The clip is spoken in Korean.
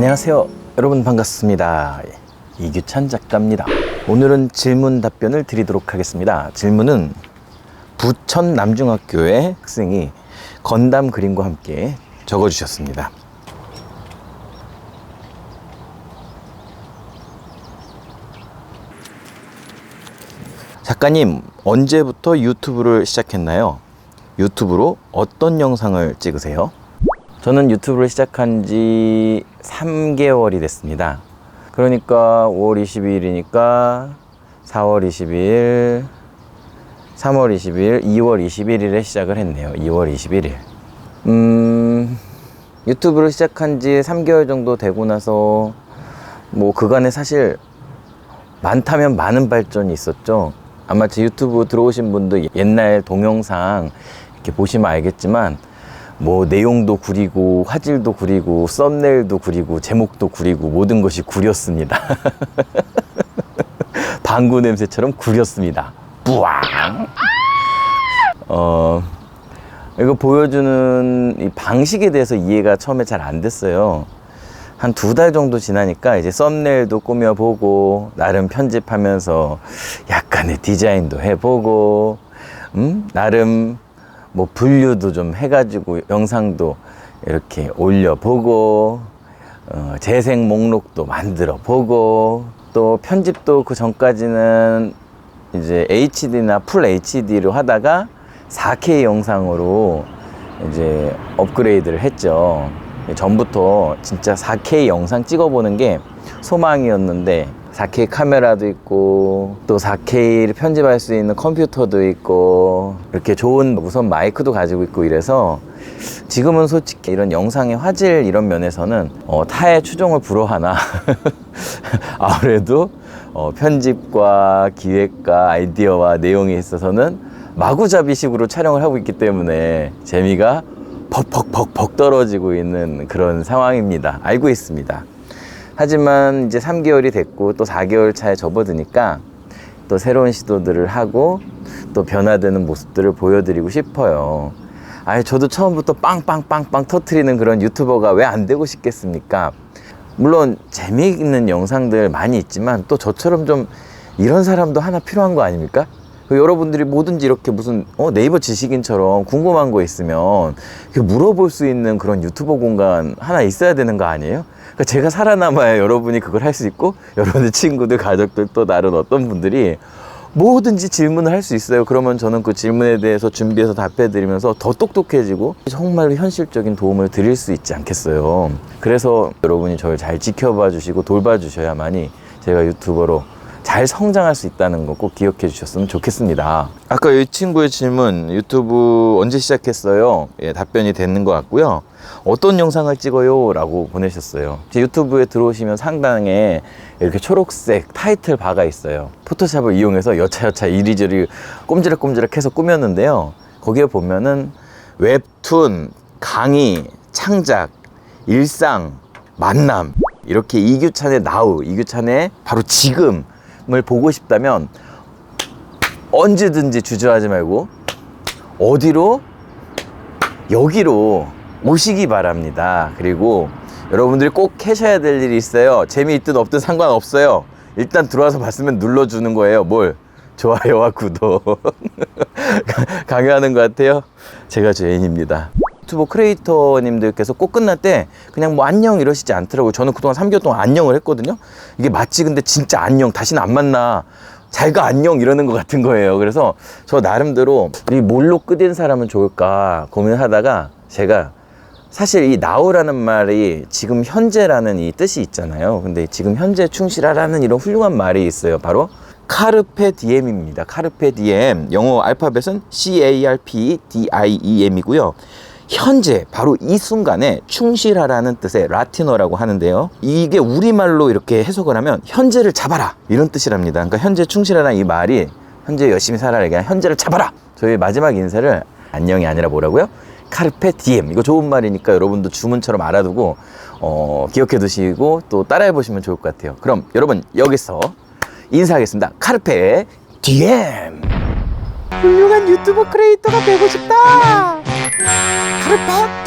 안녕하세요. 여러분 반갑습니다. 이규찬 작가입니다. 오늘은 질문 답변을 드리도록 하겠습니다. 질문은 부천 남중학교의 학생이 건담 그림과 함께 적어주셨습니다. 작가님, 언제부터 유튜브를 시작했나요? 유튜브로 어떤 영상을 찍으세요? 저는 유튜브를 시작한 지 3개월이 됐습니다. 그러니까 5월 22일이니까 4월 22일, 3월 22일, 2월 21일에 시작을 했네요. 2월 21일. 음, 유튜브를 시작한 지 3개월 정도 되고 나서 뭐 그간에 사실 많다면 많은 발전이 있었죠. 아마 제 유튜브 들어오신 분도 옛날 동영상 이렇게 보시면 알겠지만 뭐 내용도 구리고 화질도 구리고 썸네일도 구리고 제목도 구리고 모든 것이 구렸습니다. 방구 냄새처럼 구렸습니다. 뿌앙. 어 이거 보여주는 이 방식에 대해서 이해가 처음에 잘 안 됐어요. 한 두 달 정도 지나니까 이제 썸네일도 꾸며보고 나름 편집하면서 약간의 디자인도 해보고 음? 나름 뭐 분류도 좀 해가지고 영상도 이렇게 올려보고 어, 재생 목록도 만들어 보고 또 편집도 그 전까지는 이제 HD나 풀 HD로 하다가 4K 영상으로 이제 업그레이드를 했죠. 전부터 진짜 4K 영상 찍어보는 게 소망이었는데 4K 카메라도 있고 또 4K를 편집할 수 있는 컴퓨터도 있고 이렇게 좋은 무선 마이크도 가지고 있고 이래서 지금은 솔직히 이런 영상의 화질 이런 면에서는 어, 타의 추종을 불허하나 아무래도 어, 편집과 기획과 아이디어와 내용에 있어서는 마구잡이식으로 촬영을 하고 있기 때문에 재미가 퍽퍽퍽퍽 떨어지고 있는 그런 상황입니다. 알고 있습니다. 하지만 이제 3개월이 됐고 또 4개월 차에 접어드니까 또 새로운 시도들을 하고 또 변화되는 모습들을 보여드리고 싶어요. 아니, 저도 처음부터 빵빵빵빵 터트리는 그런 유튜버가 왜 안 되고 싶겠습니까? 물론 재미있는 영상들 많이 있지만 또 저처럼 좀 이런 사람도 하나 필요한 거 아닙니까? 그 여러분들이 뭐든지 이렇게 무슨 어, 네이버 지식인처럼 궁금한 거 있으면 이렇게 물어볼 수 있는 그런 유튜버 공간 하나 있어야 되는 거 아니에요? 그러니까 제가 살아남아야 여러분이 그걸 할 수 있고 여러분의 친구들, 가족들 또 다른 어떤 분들이 뭐든지 질문을 할 수 있어요. 그러면 저는 그 질문에 대해서 준비해서 답해 드리면서 더 똑똑해지고 정말로 현실적인 도움을 드릴 수 있지 않겠어요. 그래서 여러분이 저를 잘 지켜봐 주시고 돌봐 주셔야만이 제가 유튜버로 잘 성장할 수 있다는 거 꼭 기억해 주셨으면 좋겠습니다. 아까 이 친구의 질문 유튜브 언제 시작했어요? 예, 답변이 되는 것 같고요. 어떤 영상을 찍어요? 라고 보내셨어요. 제 유튜브에 들어오시면 상단에 이렇게 초록색 타이틀 바가 있어요. 포토샵을 이용해서 여차여차 이리저리 꼼지락꼼지락 해서 꾸몄는데요. 거기에 보면은 웹툰, 강의, 창작, 일상, 만남 이렇게 이규찬의 나우, 이규찬의 바로 지금 을 보고 싶다면 언제든지 주저하지 말고 어디로 여기로 오시기 바랍니다. 그리고 여러분들이 꼭 하셔야 될 일이 있어요. 재미있든 없든 상관없어요. 일단 들어와서 봤으면 눌러주는 거예요. 뭘? 좋아요와 구독. 강요하는 것 같아요. 제가 죄인입니다. 유튜버 크리에이터님들께서 꼭 끝날 때 그냥 뭐 안녕 이러시지 않더라고요. 저는 그동안 3개월 동안 안녕을 했거든요. 이게 맞지 근데 진짜 안녕 다시는 안 만나. 잘가 안녕 이러는 것 같은 거예요. 그래서 저 나름대로 이 뭘로 끄인 사람은 좋을까 고민하다가 제가 사실 이 나우라는 말이 지금 현재라는 이 뜻이 있잖아요. 근데 지금 현재 충실하라는 이런 훌륭한 말이 있어요. 바로 카르페 디엠입니다. 카르페 디엠. 영어 알파벳은 C A R P D I E M이고요. 현재 바로 이 순간에 충실하라는 뜻의 라틴어라고 하는데요. 이게 우리말로 이렇게 해석을 하면 현재를 잡아라 이런 뜻이랍니다. 그러니까 현재 충실하라는 이 말이 현재 열심히 살아라 그냥 현재를 잡아라. 저희 마지막 인사를 안녕이 아니라 뭐라고요? 카르페 디엠 이거 좋은 말이니까 여러분도 주문처럼 알아두고 어, 기억해 두시고 또 따라해 보시면 좋을 것 같아요. 그럼 여러분 여기서 인사하겠습니다. 카르페 디엠. 훌륭한 유튜버 크리에이터가 되고 싶다. 카르페 디엠.